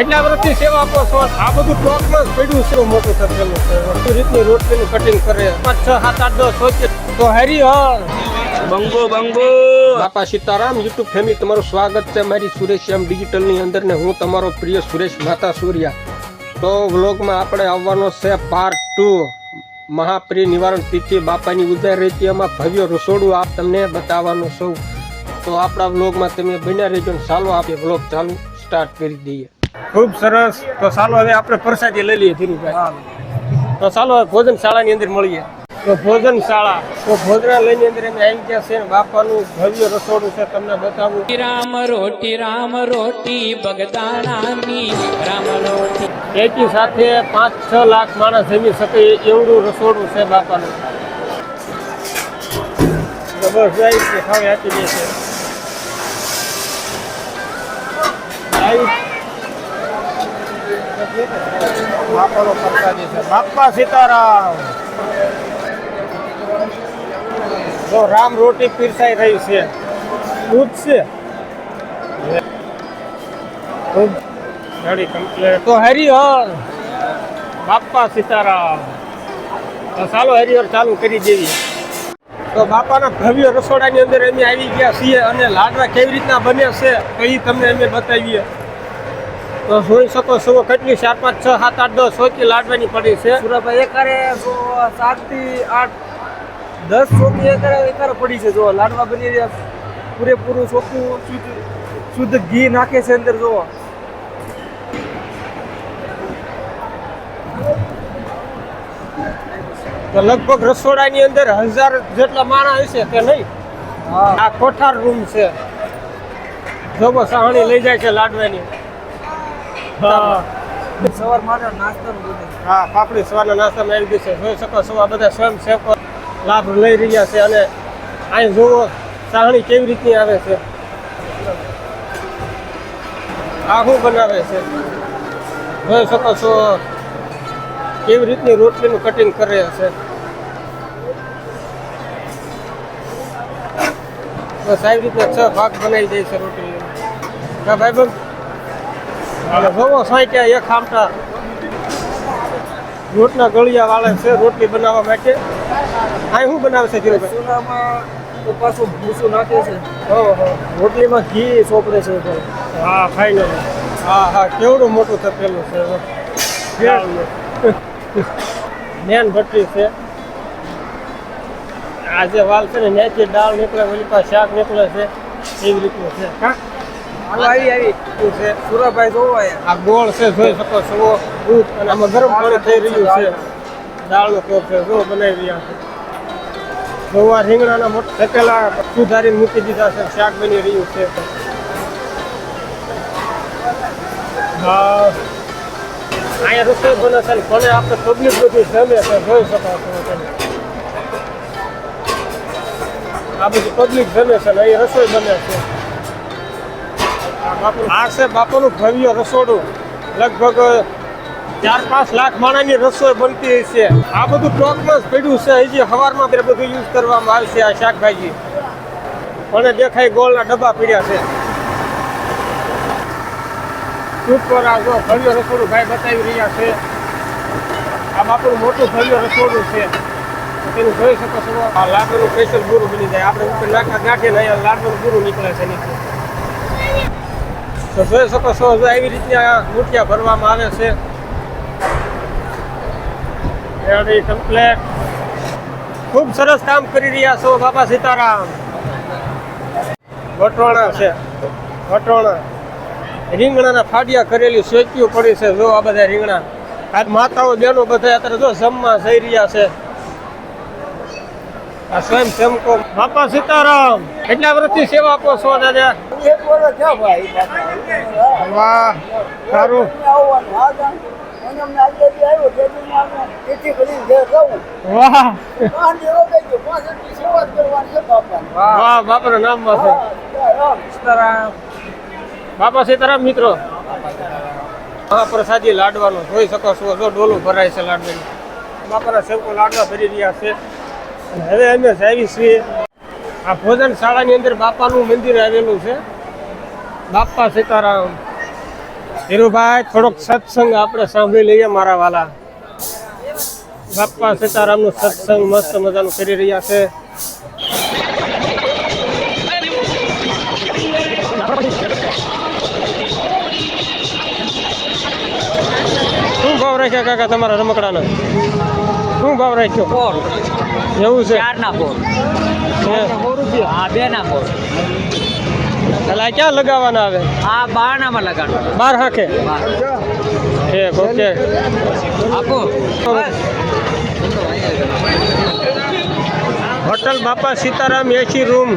એટલા સેવા આપો છો. આ બધું ટોકમાં પડ્યું છે. મોટું થયેલું છે. એ રીતની રોટલીનું કટિંગ કરે? પાંચ છ સાત આઠ દસ હોય તો હરી હર બંગો બંગો બાપા સીતારામ યુટ્યુબ ફેમિલી તમારું સ્વાગત છે મારી સુરેશ શ્યામ ડિજિટલની અંદર ને હું તમારો પ્રિય સુરેશ માતા સૂર્યા. તો વ્લોગમાં આપણે આવવાનો છે પાર્ટ ટુ મહાપ્રિય નિવારણ તિથિ બાપાની ઉદય રેતી એમાં ભવ્ય રસોડું આપ તમને બતાવવાનું છું. તો આપણા વ્લોગમાં તમે બન્યા રહેજો ચાલો આપણે વ્લોગ ચાલુ સ્ટાર્ટ કરી દઈએ. ખૂબ સરસ. તો ચાલો હવે આપણે પ્રસાદી લઈ લઈએ ધીરુભાઈ. તો ચાલો ભોજન શાળાની અંદર મળીએ. તો ભોજન શાળા તો ભોજનાલયની અંદર અમે આવી ગયા છે બાપાનું ભવ્ય રસોડું છે તમને બતાવું. રામ રોટી રામ રોટી બગદાણાની રામ રોટી. એકી સાથે પાંચ છ લાખ માણસ જમી શકે એવડું રસોડું છે બાપાનું. જબરજસ્ત ખાવે આપી દે છે. લાઈટ. પ્રસાદી છે. બાપા સીતારામ. જો રામ રોટી પીરસાઈ રહી છે. દૂધ છે. તો હરિહર. બાપા સીતારામ. તો ચાલો હરિહર ચાલુ કરી દેવી. તો બાપાના ભવ્ય રસોડાની અંદર અમે આવી ગયા છીએ અને લાડવા કેવી રીતના બને છે તો એ તમને અમે બતાવીએ. તો જોઈ શકો છો કેટલી ચાર પાંચ છ સાત આઠ દસ ચોકી લાડવાની પડી છે. સુરાભાઈ એકારે સાતથી આઠ દસ ચોકી એકારે એકારે પડી છે. જો લાડવા બની રહ્યા પૂરેપૂરું ચોખ્ખું શુદ્ધ શુદ્ધ ઘી નાખે છે અંદર જો. તો લગભગ રસોડાની અંદર હજાર જેટલા માણસ હશે કે નહીં? આ કોઠાર રૂમ છે. જોબો સાહણી લઈ જાય છે લાડવાની. હા. સવાર માટે નાસ્તાનું હા પાપડી સવારના નાસ્તામાં આવી ગઈ છે. જોઈ શકો છો આ બધા સ્વયંસેવકો લાભ લઈ રહ્યા છે અને અહીં જુઓ સાહણી કેવી રીતની આવે છે. આ શું બનાવે છે? જોઈ શકો છો કેવી રીતની રોટલીનું કટિંગ કરે છે. બસ આવી રીતના છ ભાગ બનાવી દે છે રોટલી હા ભાઈ બંધ જોવો સાંચ્યા એક આમટા રોટના ગળિયા વાળે છે રોટલી બનાવવા માટે. આ શું બનાવે છે ધીરુભાઈ? તો પાછું ભૂસું નાખે છે. રોટલીમાં ઘી સોપરે છે. હા ફાઈનલ હા હા કેવડું મોટું તપેલું છે મેન ભટ્ટી છે. આ જે વાલ છે ને ત્યાંથી દાળ નીકળે ઓલી પાસે શાક નીકળે છે. એવી રીતનું છે. હા. હાલો આવી આવી. છે? સુરાભાઈ જોવો આ ગોળ છે જોઈ શકો છો. દૂધ અને આમાં ગરમ પાણી થઈ રહ્યું છે. દાળનો કોપ છે જો બનાવી રહ્યા છે. જો રીંગણાના મોટા થકેલા સુધારીને મૂકી દીધા છે શાક બની રહ્યું છે. હા અહીંયા રસોઈ બને છે કોને આપણે પબ્લિક બધી જમે છે જોઈ શકો છો આ બધી પબ્લિક જમે છે ને અહીં રસોઈ બને છે. આ છે બાપુનું ભવ્ય રસોડું. લગભગ ચાર પાંચ લાખ માણાની રસોઈ બનતી હશે. આ બધું ટોકમાં જ પડ્યું છે. હજી સવારમાં બધું યુઝ કરવામાં આવશે આ શાકભાજી. મને દેખાય ગોળના ડબ્બા પીડ્યા છે. ઉપર આ જો ભવ્ય રસોડું ભાઈ બતાવી રહ્યા છે. આ બાપુનું મોટું ભવ્ય રસોડું છે. તેનું જોઈ શકો છો. આ લાકડનું સ્પેશિયલ ગુરુ બની જાય. આપણે ઉપર નાખા અહીંયા લાકડનું ગુરુ નીકળે છે નીચે. તો જોઈ શકો છો જો આવી રીતના મૂર્તિયા ભરવામાં આવે છે. રેડી કમ્પ્લેટ ખૂબ સરસ કામ કરી રહ્યા છો, બાપા સીતારામ. વટવાણા છે. વટવાણા. રીંગણાના ફાડિયા કરેલી શેકીઓ પડી છે. જો આ બધા રીંગણા. આ માતાઓ, બહેનો બધા અત્યારે જો જમવા જઈ રહ્યા છે. સ્વયં સેવકો. બાપા સીતારામ કેટલા વર્ષથી સેવા આપો છો દાદા? એક વર્ષ થયા ભાઈ વાહ સારું. બાપા સીતારામ મિત્રો. મહાપ્રસાદી લાડવાનો જોઈ શકો છો જો ડોલું ભરાય છે લાડવાની. બાપાના સેવકો લાડવા ભરી રહ્યા છે. હવે અમે જાવી છીએ. આ ભોજન શાળાની અંદર બાપાનું મંદિર આવેલું છે. બાપા સીતારામ. ધીરુભાઈ, થોડોક સત્સંગ આપણે સાંભળી લઈએ મારા વાલા. બાપા સીતારામનું સત્સંગ મસ્ત મજાનું કરી રહ્યા છે. શું ભાવ રાખ્યા કાકા તમારા રમકડાના? શું ભાવ રાખ્યો? પોર એવું છે? ચાર ના ફોર હા બે ના પોર એટલે ક્યાં લગાવવાના આવે? આ બારણામાં લગાડો બાર હાંખે ઠીક ઓકે. આપો. હોટલ બાપા સીતારામ એસી રૂમ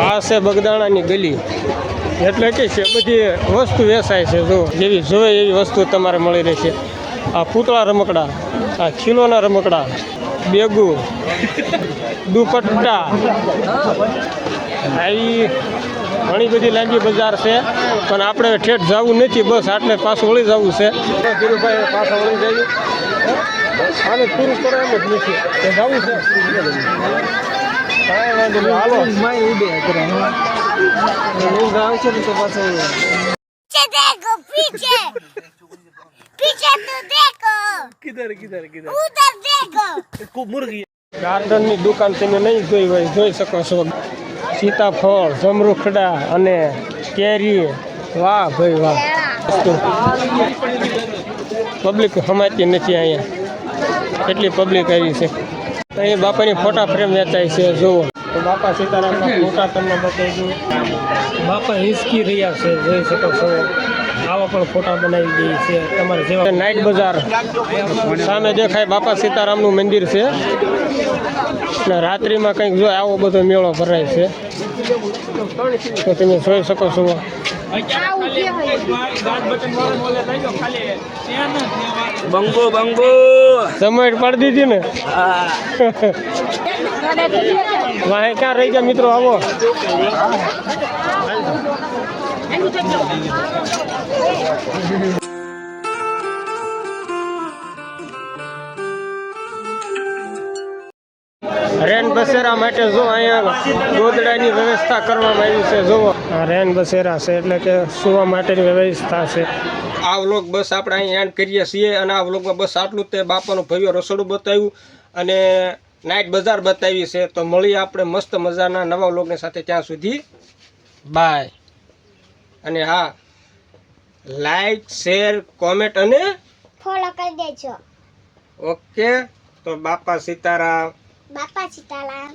આ છે બગદાણાની ગલી. એટલે કે છે બધી વસ્તુ વેચાય છે જો જેવી જોવે એવી વસ્તુ તમારે મળી રહેશે. આ પૂતળા રમકડા આ ખીલોના રમકડા બેગુ દુપટ્ટા. આવી ઘણી બધી લાંબી બજાર છે પણ આપણે ઠેઠ જવું નથી બસ આટલે પાછું વળી જવું છે. ધીરુભાઈ પાછા વળી જઈએ પૂરું કરો એમ જ નથી. તે જવું છે. કાંઈ વાંધો નહીં. હાલો. માય ઉડે ઊંઘ આવશે ને તો પાછો पीछे ગાર્ડનની દુકાન તમે નહીં જોઈ હોય જોઈ શકો છો. સીતાફળ જમરૂખડા અને કેરી. વાહ ભાઈ વાહ. પબ્લિક સમાતી નથી અહીંયા. એટલી પબ્લિક આવી છે. અહીં બાપાની ફોટા ફ્રેમ વેચાય છે જુઓ. તો બાપા સીતારામના ફોટા તમને બતાવી દઉં બાપા હિસકી રહ્યા છે જોઈ શકો છો. આવા પણ ફોટા બનાવી દઈએ છે. તમારે જેવા નાઇટ બજાર. સામે દેખાય બાપા સીતારામનું મંદિર છે. ને રાત્રિમાં કંઈક જો આવો બધો મેળો ભરાય છે. તો તમે જોઈ શકો છો. બંગો બંગો. સમય પાડી દીધી ને. વાહે ક્યાં રહી ગયા મિત્રો? આવો. રેન બસેરા માટે જો અહીંયા ગોદડાની વ્યવસ્થા કરવામાં આવી છે, જુઓ. રેન બસેરા છે, એટલે કે સુવા માટેની વ્યવસ્થા છે. આ વ્લોગ બસ આપણે અહીં એન્ડ કરીએ છીએ અને આ વ્લોગમાં બસ આટલું તે બાપાનું ભવ્ય રસોડું બતાવ્યું. અને નાઇટ બજાર બતાવી છે તો મળીએ આપણે મસ્ત મજાના નવા વ્લોગની સાથે ત્યાં સુધી. બાય અને હા લાઈક શેર કોમેન્ટ અને ફોલો કરી દેજો. ઓકે તો બાપા સીતારામ. બાપા સીતારામ.